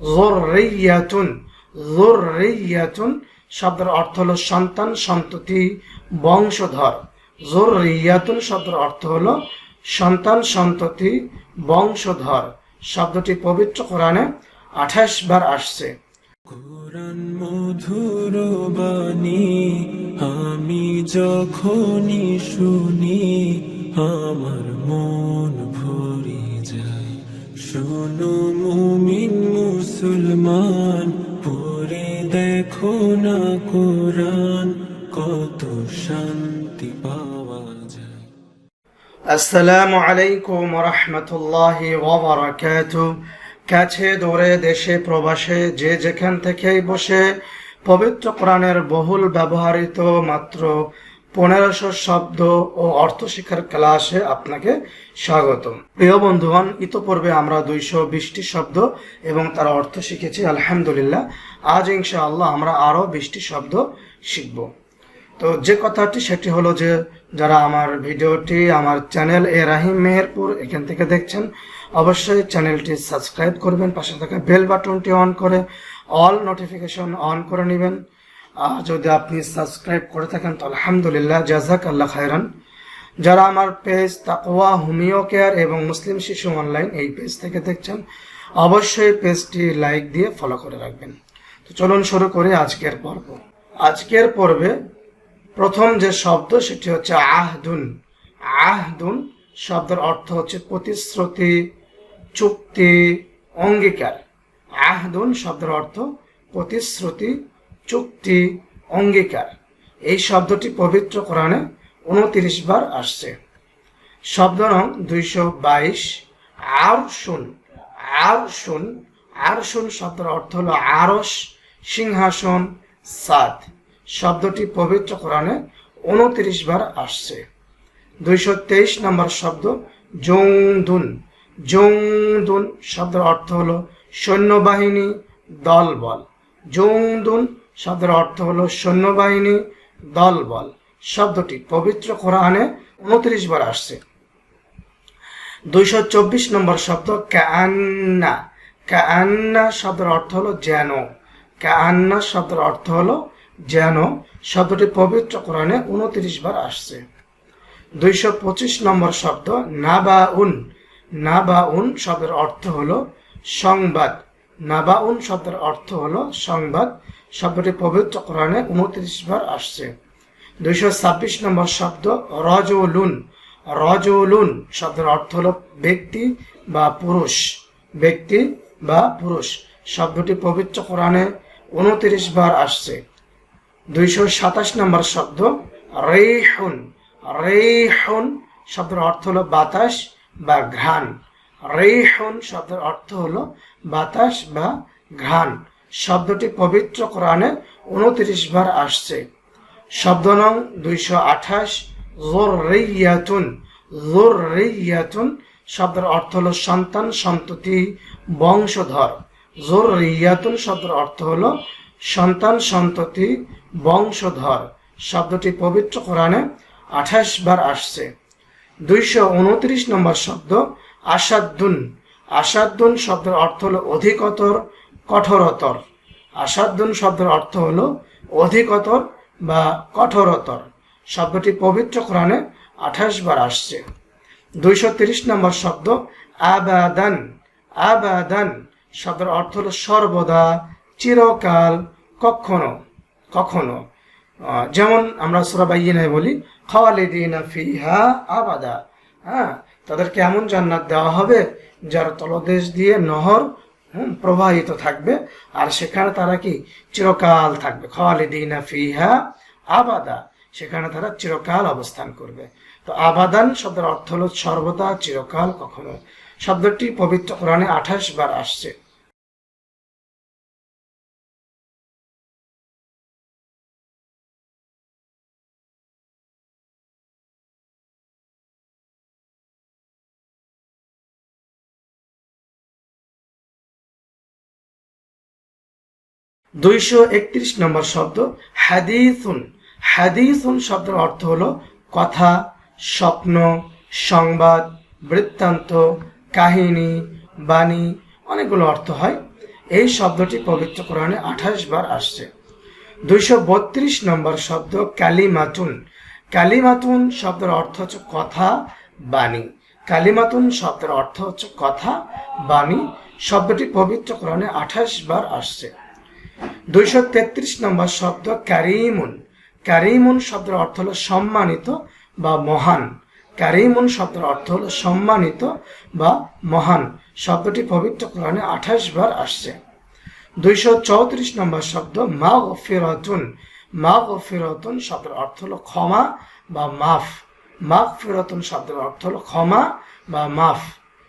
জোররিয়াতুন জোররিয়াতুন শব্দের অর্থ হলো সন্তান, সন্ততি, বংশধর। জোররিয়াতুন শব্দের অর্থ হলো সন্তান, সন্ততি, বংশধর। শব্দটি পবিত্র কোরআনে আঠাশ বার আসছে। কোরআন মধুর বাণী, আমি যখনই শুনি, আমার মন ভরে যায়। শোনো মুমিন মুসলমান, পড়ে দেখো না কোরআন, কত শান্তি পাওয়া যায়। আসসালামু আলাইকুম রহমতুল্লাহ ওবরাকাত। কাছে দূরে দেশে প্রবাসে যে যেখান থেকেই বসে, পবিত্র কোরআনের বহুল ব্যবহৃত মাত্র পনেরোশো শব্দ ও অর্থ শিক্ষার ক্লাসে আপনাকে স্বাগত প্রিয় বন্ধুগণ, ইতোপূর্বে আমরা দুইশো বিশটি শব্দ এবং তার অর্থ শিখেছি, আলহামদুলিল্লাহ। আজ ইনশাআল্লাহ আমরা আরও বিশটি শব্দ শিখব। তো যে কথাটি, সেটি হলো যে, যারা আমার ভিডিওটি আমার চ্যানেল এ রাহিম মেহেরপুর এখান থেকে দেখছেন, অবশ্যই চ্যানেলটি সাবস্ক্রাইব করবেন, পাশে থাকা বেল বাটনটি অন করে, অল নোটিফিকেশন অন করে নেবেন। যদি আপনি সাবস্ক্রাইব করে থাকেন, তো আলহামদুলিল্লাহ জাজাক আল্লাহ খায়রান। যারা আমার পেজ তাকওয়া, হোমিও কেয়ার এবং মুসলিম শিশু অনলাইন এই পেজ থেকে দেখছেন, অবশ্যই পেজটি লাইক দিয়ে ফলো করে রাখবেন। তো চলুন শুরু করি আজকের পর্ব। আজকের পর্বে প্রথম যে শব্দ, সেটি হচ্ছে আহদুন। আহদুন শব্দের অর্থ হচ্ছে প্রতিশ্রুতি, চুক্তি, অঙ্গীকার। আহদুন শব্দের অর্থ প্রতিশ্রুতি চুক্তি অঙ্গীকার। এই শব্দটি পবিত্র কোরআনে উনত্রিশ বার আসছে। শব্দ নং দুইশো বাইশ আর শুন আর শুন আর শুন শব্দের অর্থ হল আরস সিংহাসন, সাদ। শব্দটি পবিত্র কোরআনে উনত্রিশ বার আসছে। দুইশো তেইশ নম্বর শব্দ জৌদুন। জৌদুন শব্দের অর্থ হল সৈন্যবাহিনী, দলবল। জৌদুন শব্দের অর্থ হলো সৈন্যবাহিনী দলবল শব্দটি পবিত্র কোরআনে উনত্রিশ বার আসছে। দুইশো চব্বিশ নম্বর শব্দ কান্না কান্না শব্দের অর্থ হলো যেন। কান্না শব্দের অর্থ হলো যেন। শব্দটি পবিত্র কোরআনে উনত্রিশ বার আসছে। দুইশো পঁচিশ নম্বর শব্দ, নাবাউন। নাবাউন শব্দের অর্থ হলো সংবাদ। নাবাউন শব্দের অর্থ হলো সংবাদ। শব্দটি পবিত্র কোরআনে উনত্রিশ বার আসছে। দুইশো ছাব্বিশ নম্বর শব্দ রজউলুন রজউলুন শব্দের অর্থ হল ব্যক্তি বা পুরুষ। ব্যক্তি বা পুরুষ। শব্দটি পবিত্র কোরআনে উনত্রিশ বার আসছে। দুইশো সাতাশ নম্বর শব্দ রেহুন রেহুন শব্দের অর্থ হলো বাতাস বা ঘ্রাণ। রেহুন শব্দের অর্থ হলো বাতাস বা ঘ্রাণ। শব্দটি পবিত্র কোরআনে উনত্রিশ বার আসছে। শব্দ নং দুইশো আঠাশ জোর জোর শব্দের অর্থ হলো সন্তান, সন্ততি, বংশধর। জোর রিয়াতুন শব্দের অর্থ হলো সন্তান, সন্ততি, বংশধর। শব্দটি পবিত্র কোরআনে আঠাশ বার আসছে। দুইশো উনত্রিশ নম্বর শব্দ আসাদুন। আসাদুন শব্দের অর্থ হলো অধিকতর কঠোরতর। আসাদুন শব্দের অর্থ হলো অধিকতর বা কঠোরতর। শব্দটি পবিত্র কোরআনে আঠাশ বার আসছে। দুইশো তিরিশ নম্বর শব্দ আবাদান। আবাদান শব্দের অর্থ হলো সর্বদা, চিরকাল, কখনো কখনো। যেমন আমরা সুরাবাইনায় বলি খালিদিনা ফিহা আবাদা। হ্যাঁ তাদেরকে এমন জান্নাত দেওয়া হবে যার তলদেশ দিয়ে নহর হুম, প্রবাহিত থাকবে। আর সেখানে তারা কি? চিরকাল থাকবে। খালিদিনা ফিহা আবাদা। সেখানে তারা চিরকাল অবস্থান করবে। তো আবাদান শব্দের অর্থ হল সর্বদা চিরকাল কখনো। শব্দটি পবিত্র কোরআনে আঠাশ বার আসছে। দুইশো একত্রিশ নম্বর শব্দ হাদিসুন। হাদিসুন শব্দের অর্থ হলো কথা, স্বপ্ন, সংবাদ, বৃত্তান্ত, কাহিনী, বাণী, অনেকগুলো অর্থ হয়। এই শব্দটি পবিত্র কোরআনে আঠাশ বার আসছে। দুইশো বত্রিশ নম্বর শব্দ কালিমাতুন। কালিমাতুন শব্দের অর্থ হচ্ছে কথা, বাণী। কালিমাতুন শব্দের অর্থ হচ্ছে কথা, বাণী। শব্দটি পবিত্র কোরআনে আঠাশ বার আসছে। দুইশো তেত্রিশ নম্বর শব্দ ক্যারিমুন। ক্যারিমুন শব্দের অর্থ হলো সম্মানিত বা মহান। ক্যারিমুন শব্দের অর্থ হলো সম্মানিত বা মহান। শব্দটি পবিত্র কোরআনে আঠাশ বার আসছে। দুইশো চৌত্রিশ নম্বর শব্দ মা ফিরতুন মা ফিরতুন শব্দের অর্থ হলো ক্ষমা বা মাফ। মাফ ফিরতুন শব্দের অর্থ হলো ক্ষমা বা মাফ।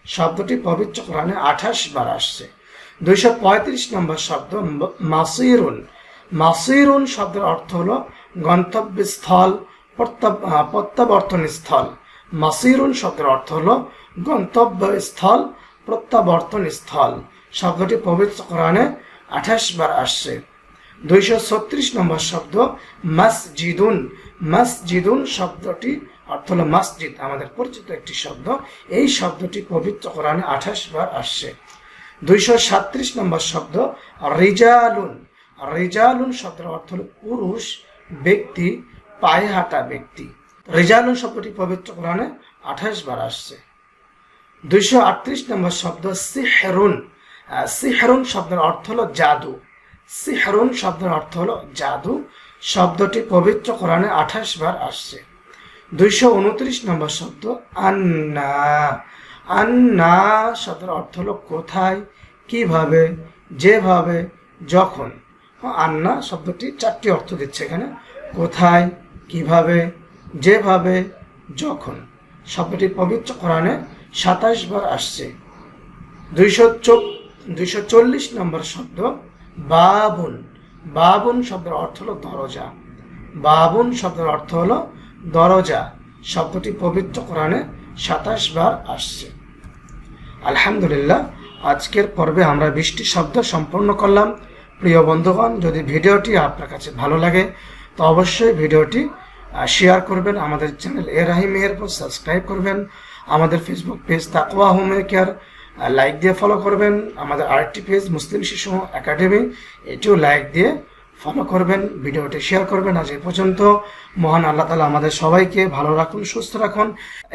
শব্দটি পবিত্র কোরআনে আঠাশ বার আসছে। দুইশো পঁয়ত্রিশ নম্বর শব্দ মাসিরুন মাসিরুন শব্দের অর্থ হলো গন্তব্যস্থল প্রত্যাবর্তন স্থল মাসিরুন শব্দের অর্থ হলো গন্তব্যস্থল প্রত্যাবর্তন স্থল শব্দটি পবিত্র কোরআনে আঠাশ বার আসছে। দুইশো ছত্রিশ নম্বর শব্দ মসজিদুন। মসজিদুন শব্দটি অর্থ হলো মসজিদ। আমাদের পরিচিত একটি শব্দ। এই শব্দটি পবিত্র কোরআনে আঠাশ বার আসছে। দুইশো সাত্রিশ নম্বর শব্দ, রিজালুন। রিজালুন শব্দের অর্থ হলো পুরুষ ব্যক্তি পায়ে হাঁটা ব্যক্তি। রিজালুন শব্দটি পবিত্র কোরআনে আঠাশ বার আসছে। দুইশো আটত্রিশ নম্বর শব্দ, সিহেরুন। সিহেরুন শব্দের অর্থ হলো জাদু। সিহেরুন শব্দের অর্থ হলো জাদু। শব্দটি পবিত্র কোরআনে আঠাশ বার আসছে। দুইশো উনত্রিশ নম্বর শব্দ, আন্না। আন্না শব্দের অর্থ হলো কোথায় কীভাবে যেভাবে যখন। হ্যাঁ, আন্না শব্দটি চারটি অর্থ দিচ্ছে এখানে। কোথায় কীভাবে যেভাবে যখন। শব্দটি পবিত্র কোরআনে সাতাশ বার আসছে। দুইশো চো দুইশো চল্লিশ নম্বর শব্দ বাবুন। বাবুন শব্দের অর্থ হলো দরজা। বাবুন শব্দের অর্থ হলো দরজা। শব্দটি পবিত্র কোরআনে সাতাশ বার আসছে। আলহামদুলিল্লাহ, আজকের পর্বে আমরা বৃষ্টি শব্দ সম্পূর্ণ করলাম। প্রিয় বন্ধুগণ, যদি ভিডিওটি আপনার কাছে ভালো লাগে, তো অবশ্যই ভিডিওটি শেয়ার করবেন। আমাদের চ্যানেল এ রাহিম এরপর সাবস্ক্রাইব করবেন। আমাদের Facebook page Taqwa home care like দিয়ে ফলো করবেন। আমাদের আরেকটি পেজ মুসলিম শিশু একাডেমি এটিও লাইক দিয়ে ফলো করবেন, ভিডিওটি শেয়ার করবেন। আজ এ পর্যন্ত মহান আল্লাহ তালা আমাদের সবাইকে ভালো রাখুন, সুস্থ রাখুন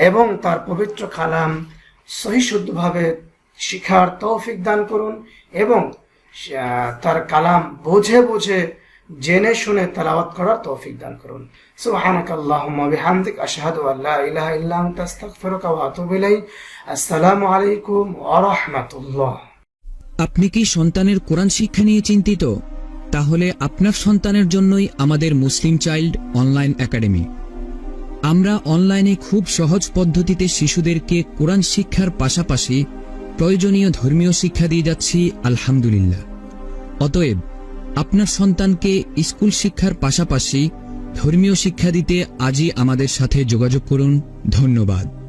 এবং তার পবিত্র কালাম সহি শুদ্ধভাবে শিখার তৌফিক দান করুন এবং তার কালাম বুঝে বুঝে জেনে শুনে তেলাওয়াত করার তৌফিক দান করুন। সুবহানাক আল্লাহুম্মা বিহামদিক, আশহাদু আল্লা ইলাহা ইল্লা আনতা, আস্তাগফিরুকা ওয়া আতুবু ইলাইক। আসসালামু আলাইকুম ওয়া রাহমাতুল্লাহ। আপনি কি সন্তানের কোরআন শিক্ষা নিয়ে চিন্তিত? তাহলে আপনার সন্তানের জন্যই আমাদের মুসলিম চাইল্ড অনলাইন একাডেমি। আমরা অনলাইনে খুব সহজ পদ্ধতিতে শিশুদেরকে কোরআন শিক্ষার পাশাপাশি প্রয়োজনীয় ধর্মীয় শিক্ষা দিয়ে যাচ্ছি, আলহামদুলিল্লাহ। অতএব, আপনার সন্তানকে স্কুল শিক্ষার পাশাপাশি ধর্মীয় শিক্ষা দিতে আজই আমাদের সাথে যোগাযোগ করুন। ধন্যবাদ।